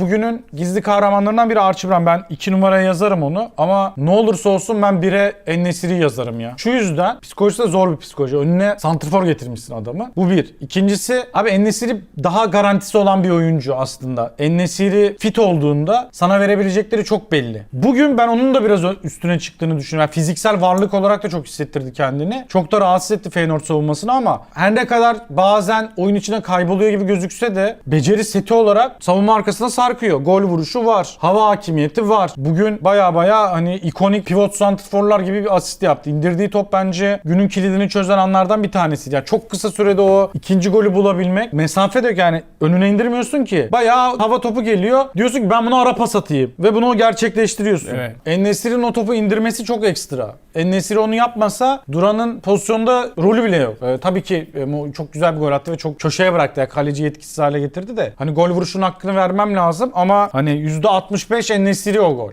Bugünün gizli kahramanlarından biri Archie Brown. Ben 2 numaraya yazarım onu ama ne olursa olsun ben 1'e Ennesiri yazarım ya. Şu yüzden psikolojisi de zor bir psikoloji. Önüne santrfor getirmişsin adamı. Bu bir. İkincisi abi Ennesiri daha garantisi olan bir oyuncu aslında. Ennesiri fit olduğunda sana verebilecekleri çok belli. Bugün ben onun da biraz üstüne çıktığını düşünüyorum. Yani fiziksel varlık olarak da çok hissettirdi kendini. Çok da rahatsız etti Feyenoord savunmasını ama her ne kadar bazen oyun içine kayboluyor gibi gözükse de beceri seti olarak savunma arkasına sarkıyor. Gol vuruşu var. Hava hakimiyeti var. Bugün baya baya hani ikonik pivot santrforlar gibi bir asist yaptı. İndirdiği top bence günün kilidini çözen anlardan bir tanesiydi. Yani çok kısa sürede o ikinci golü bulabilmek. Mesafe de yok yani önüne indirmiyorsun ki. Bayağı hava topu geliyor. Diyorsun ki ben bunu ara pas atayım. Ve bunu gerçekleştiriyorsun. Evet. En-Nesyri'nin o topu indirmesi çok ekstra. En-Nesyri onu yapmasa Duran'ın pozisyonda rolü bile yok. Ee, tabii ki e, çok güzel bir gol attı ve çok köşeye bıraktı. Yani kaleci yetkisiz hale getirdi de. Hani gol vuruşunun hakkını vermem lazım ama hani %65 En-Nesyri o gol.